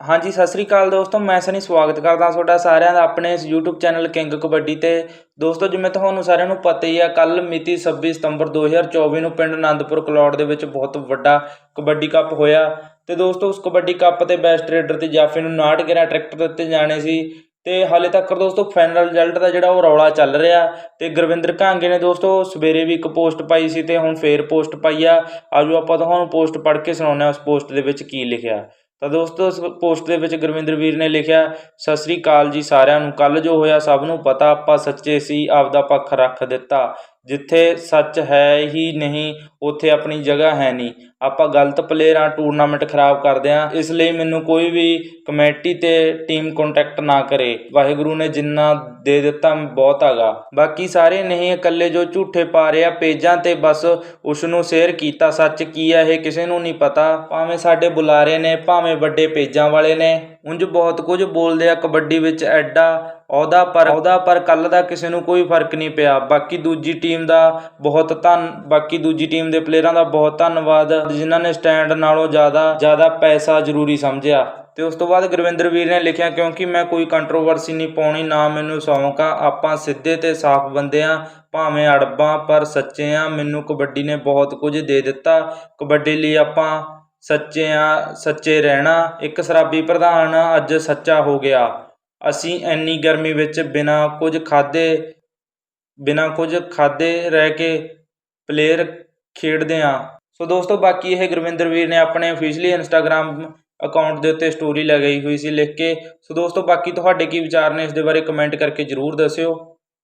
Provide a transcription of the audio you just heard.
ਹਾਂਜੀ, ਸਤਿ ਸ੍ਰੀ ਅਕਾਲ ਦੋਸਤੋ, ਮੈਂ ਸਨੀ ਸਵਾਗਤ ਕਰਦਾ ਤੁਹਾਡਾ ਸਾਰਿਆਂ ਦਾ ਆਪਣੇ ਇਸ YouTube ਚੈਨਲ ਕਿੰਗ ਕਬੱਡੀ ਤੇ। ਦੋਸਤੋ, ਜਿਵੇਂ ਤੁਹਾਨੂੰ ਸਾਰਿਆਂ ਨੂੰ ਪਤਾ ਹੀ ਆ ਕੱਲ ਮਿਤੀ 26 ਸਤੰਬਰ 2024 ਨੂੰ ਪਿੰਡ ਆਨੰਦਪੁਰ ਕਲੌੜ ਦੇ ਵਿੱਚ ਬਹੁਤ ਵੱਡਾ ਕਬੱਡੀ ਕੱਪ ਹੋਇਆ। ਤੇ ਦੋਸਤੋ, ਉਸ ਕਬੱਡੀ ਕੱਪ ਤੇ ਬੈਸਟ ਰੇਡਰ ਤੇ ਜਾਫੀ ਨੂੰ 59 ਗੇਰਾ ਟਰੈਕਟਰ ਦਿੱਤੇ ਜਾਣੇ ਸੀ। ਤੇ ਹਾਲੇ ਤੱਕ ਦੋਸਤੋ ਫਾਈਨਲ ਰਿਜ਼ਲਟ ਦਾ ਜਿਹੜਾ ਉਹ ਰੌਲਾ ਚੱਲ ਰਿਹਾ। ਤੇ ਗੁਰਵਿੰਦਰ ਘਾਂਗੇ ਨੇ ਦੋਸਤੋ, ਸਵੇਰੇ ਵੀ ਇੱਕ ਪੋਸਟ ਪਾਈ ਸੀ ਤੇ ਹੁਣ ਫੇਰ ਪੋਸਟ ਪਾਈ ਆ। ਆਜੋ ਆਪਾਂ ਤੁਹਾਨੂੰ ਪੋਸਟ ਪੜ੍ਹ ਕੇ ਸੁਣਾਉਂਦੇ ਹਾਂ, ਉਸ ਪੋਸਟ ਦੇ ਵਿੱਚ ਕੀ ਲਿਖਿਆ। ਤਾਂ ਦੋਸਤੋ, ਇਸ ਪੋਸਟ ਦੇ ਵਿੱਚ ਗੁਰਵਿੰਦਰ ਵੀਰ ਨੇ ਲਿਖਿਆ, ਸਤਿ ਸ੍ਰੀ ਅਕਾਲ ਜੀ ਸਾਰਿਆਂ ਨੂੰ। ਕੱਲ ਜੋ ਹੋਇਆ ਸਭ ਨੂੰ ਪਤਾ, ਆਪਾਂ ਸੱਚੇ ਸੀ, ਆਪਦਾ ਪੱਖ ਰੱਖ ਦਿੱਤਾ। ਜਿੱਥੇ ਸੱਚ ਹੈ ਹੀ ਨਹੀਂ, ਉੱਥੇ ਆਪਣੀ ਜਗ੍ਹਾ ਹੈ ਨਹੀਂ। ਆਪਾਂ ਗਲਤ ਪਲੇਅਰਾਂ ਟੂਰਨਾਮੈਂਟ ਖਰਾਬ ਕਰਦੇ ਆ ਇਸ ਲਈ ਮੈਨੂੰ ਕੋਈ ਵੀ ਕਮੇਟੀ ਤੇ ਟੀਮ ਕੰਟੈਕਟ ਨਾ ਕਰੇ। ਵਾਹਿਗੁਰੂ ਨੇ ਜਿੰਨਾ ਦੇ ਦਿੱਤਾ, ਬਹੁਤ ਹੈਗਾ। ਬਾਕੀ ਸਾਰੇ ਨਹੀਂ, ਇਕੱਲੇ ਜੋ ਝੂਠੇ ਪਾ ਰਿਹਾ ਪੇਜਾਂ ਤੇ ਬਸ ਉਸ ਨੂੰ ਸ਼ੇਅਰ ਕੀਤਾ। ਸੱਚ ਕੀ ਹੈ ਇਹ ਕਿਸੇ ਨੂੰ ਨਹੀਂ ਪਤਾ। ਭਾਵੇਂ ਸਾਡੇ ਬੁਲਾਰੇ ਨੇ, ਭਾਵੇਂ ਵੱਡੇ ਪੇਜਾਂ ਵਾਲੇ ਨੇ। ਉਂਝ ਬਹੁਤ ਕੁਝ ਬੋਲਦੇ ਆ, ਕਬੱਡੀ ਵਿੱਚ ਐਡਾ ਅਹੁਦਾ ਪਰ ਅਹੁਦਾ ਪਰ ਕੱਲ ਦਾ ਕਿਸੇ ਨੂੰ ਕੋਈ ਫ਼ਰਕ ਨਹੀਂ ਪਿਆ। ਬਾਕੀ ਦੂਜੀ ਟੀਮ ਦਾ ਬਹੁਤ ਧੰਨ, ਬਾਕੀ ਦੂਜੀ ਟੀਮ ਦੇ ਪਲੇਅਰਾਂ ਦਾ ਬਹੁਤ ਧੰਨਵਾਦ, ਜਿਨ੍ਹਾਂ ਨੇ ਸਟੈਂਡ ਨਾਲੋਂ ਜ਼ਿਆਦਾ ਜ਼ਿਆਦਾ ਪੈਸਾ ਜ਼ਰੂਰੀ ਸਮਝਿਆ। ਤੇ ਉਸ ਤੋਂ ਬਾਅਦ ਗੁਰਵਿੰਦਰ ਵੀਰ ਨੇ ਲਿਖਿਆ, ਕਿਉਂਕਿ ਮੈਂ ਕੋਈ ਕੰਟਰੋਵਰਸੀ ਨਹੀਂ ਪਾਉਣੀ, ਨਾ ਮੈਨੂੰ ਸ਼ੌਂਕ ਆ। ਆਪਾਂ ਸਿੱਧੇ ਤੇ ਸਾਫ਼ ਬੰਦੇ ਆ, ਭਾਵੇਂ ਅੜਬਾਂ ਪਰ ਸੱਚੇ ਆ। ਮੈਨੂੰ ਕਬੱਡੀ ਨੇ ਬਹੁਤ ਕੁਝ ਦੇ ਦਿੱਤਾ। ਕਬੱਡੀ ਲਈ ਆਪਾਂ ਸੱਚੇ ਆ ਸੱਚੇ ਰਹਿਣਾ ਇੱਕ ਸ਼ਰਾਬੀ ਪ੍ਰਧਾਨ ਅੱਜ ਸੱਚਾ ਹੋ ਗਿਆ। ਅਸੀਂ ਇੰਨੀ ਗਰਮੀ ਵਿੱਚ ਬਿਨਾਂ ਕੁਝ ਖਾਦੇ ਬਿਨਾਂ ਕੁਝ ਖਾਦੇ ਰਹਿ ਕੇ ਪਲੇਅਰ ਖੇਡਦੇ ਆ ਸੋ ਦੋਸਤੋ, ਬਾਕੀ ਇਹ ਗੁਰਵਿੰਦਰ ਵੀਰ ਨੇ ਆਪਣੇ ਅਫੀਸ਼ੀਅਲੀ ਇੰਸਟਾਗ੍ਰam ਅਕਾਊਂਟ ਦੇ ਉੱਤੇ ਸਟੋਰੀ ਲਗਾਈ ਹੋਈ ਸੀ ਲਿਖ ਕੇ। ਸੋ ਦੋਸਤੋ, ਬਾਕੀ ਤੁਹਾਡੇ ਕੀ ਵਿਚਾਰ ਨੇ ਇਸ ਦੇ ਬਾਰੇ ਕਮੈਂਟ ਕਰਕੇ ਜਰੂਰ ਦੱਸਿਓ।